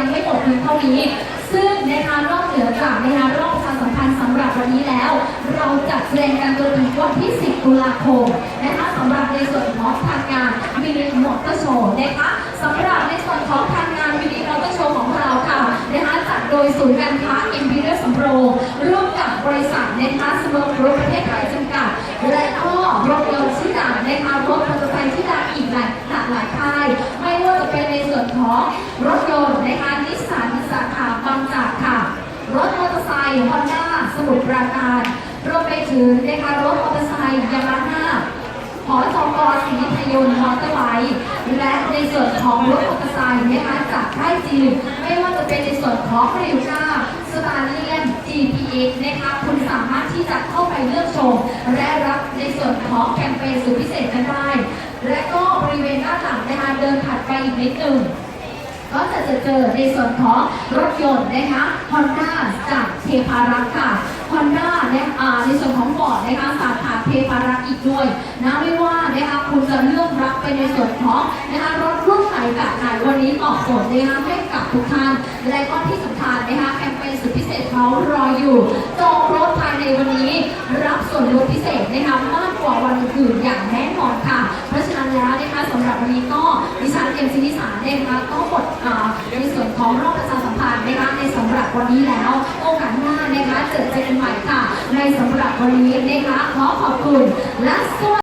ยังไม่หมดเพียงเท่านี้ ซึ่งนะคะนอกเหนือจากนะคะรอบประชาสัมพันธ์สำหรับวันนี้แล้ว เราจัดแสดงกันจนถึงวันที่ 10 ตุลาคมนะคะสำหรับในส่วนของทางงานมินิมอเตอร์โชว์นะคะสำหรับในส่วนของทางงานมินิมอเตอร์โชว์ของเราค่ะนะคะจัดโดยศูนย์การค้าอิมพีเรียสำโรงร่วมกับบริษัทนะคะสมอร์กรุ๊ปประเทศไทยจำกัด และก็รถยนต์ชื่อดังนะคะรถมอเตอร์ไซค์ชื่อดังอีกหลายหลากหลายค่ายไม่ว่าจะเป็นในส่วนของร มุทรปราการรวมไปถึงนะคะรถมอเตอร์ไซค์ยามาฮ่าหอจกสีทยนต์มอเตอร์ไบค์และในส่วนของรถมอเตอร์ไซค์นะคะจากค่ายจีนไม่ว่าจะเป็นในส่วนของริวก้าสตาร์เลียน GPX นะคะคุณสามารถที่จะเข้าไปเลือกชม และรับในส่วนของแคมเปญสุดพิเศษกันได้ และก็บริเวณด้านหลังนะคะเดินถัดไปอีกนิดหนึ่งก็จะเจอในส่วนของรถยนต์นะคะ Honda จาก พารักษ์ค่ะ Honda เนี่ยอ่าในส่วนของบอร์ดนะคะสาขาเทพารักษ์อีกด้วยนะไม่ว่านะคะคุณจะเลือกรับไปในส่วนของนะคะรถรุ่นไหนแบบไหนวันนี้ตอบโจทย์นะคะให้กับทุกท่านและก็ที่สำคัญนะคะแคมเปญสุดพิเศษเขารออยู่จองรถภายในวันนี้รับส่วนลดพิเศษนะคะมากกว่าวันอื่นอย่างแน่นอนค่ะ เพราะฉะนั้นแล้วนะคะสำหรับวันนี้ก็ดิฉันเอ็มซินิสานะคะก็หมดในส่วนของรอบประชาสัมพันธ์นะคะในสำหรับวันนี้แล้วโอ สำหรับวันนี้นะคะขอขอบคุณและสวัสดี